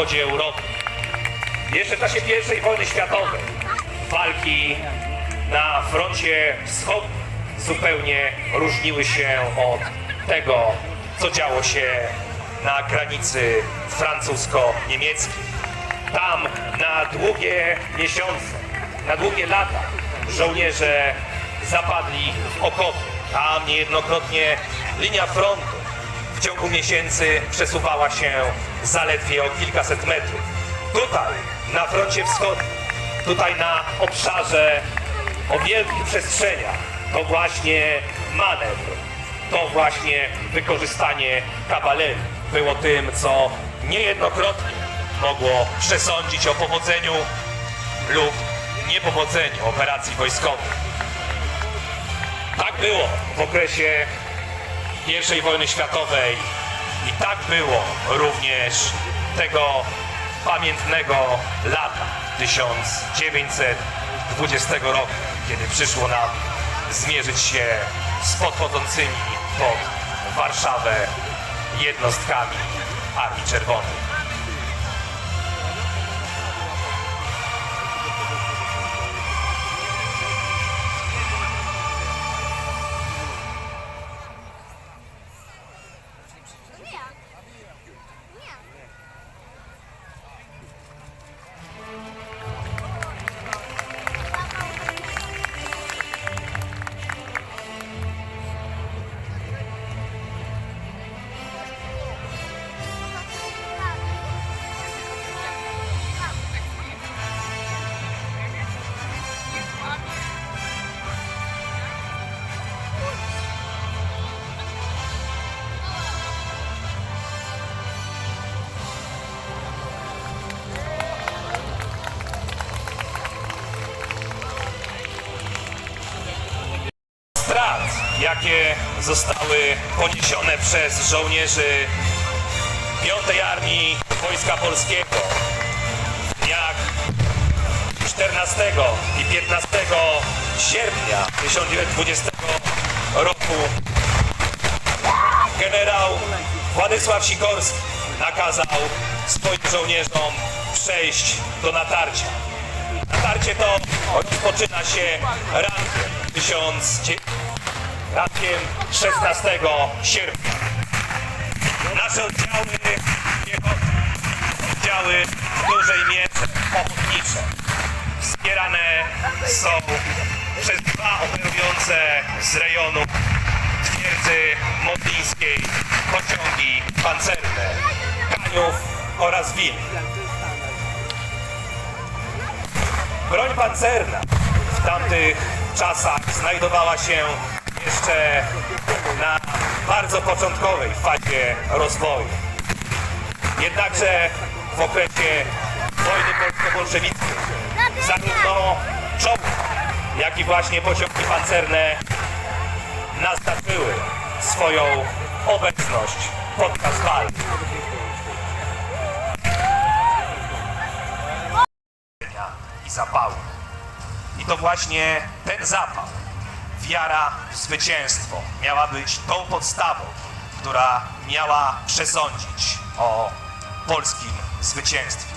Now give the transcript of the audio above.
Zachodzie Europy. Jeszcze w czasie I wojny światowej walki na froncie wschodnim zupełnie różniły się od tego, co działo się na granicy francusko-niemieckiej. Tam na długie miesiące, na długie lata żołnierze zapadli w okopy. Tam niejednokrotnie linia frontu w ciągu miesięcy przesuwała się zaledwie o kilkaset metrów. Tutaj, na froncie wschodnim, tutaj na obszarze o wielkich przestrzeniach, to właśnie manewr, to właśnie wykorzystanie kawalerii było tym, co niejednokrotnie mogło przesądzić o powodzeniu lub niepowodzeniu operacji wojskowych. Tak było w okresie I wojny światowej i tak było również tego pamiętnego lata 1920 roku, kiedy przyszło nam zmierzyć się z podchodzącymi pod Warszawę jednostkami Armii Czerwonej. Strat, jakie zostały poniesione przez żołnierzy 5 Armii Wojska Polskiego w dniach 14 i 15 sierpnia 1920 roku generał Władysław Sikorski nakazał swoim żołnierzom przejść do natarcia. Natarcie to rozpoczyna się rankiem 1900 rankiem 16 sierpnia. Nasze oddziały piechoty, oddziały w dużej mierze ochotnicze wspierane są przez dwa operujące z rejonu twierdzy modlińskiej pociągi pancerne Kaniów oraz Wil. Broń pancerna w tamtych czasach znajdowała się jeszcze na bardzo początkowej fazie rozwoju. Jednakże w okresie wojny polsko-bolszewickiej zarówno czołgi, jak i właśnie pociągi pancerne naznaczyły swoją obecność podczas walk. i zapału. I to właśnie ten zapał wiara w zwycięstwo miała być tą podstawą, która miała przesądzić o polskim zwycięstwie.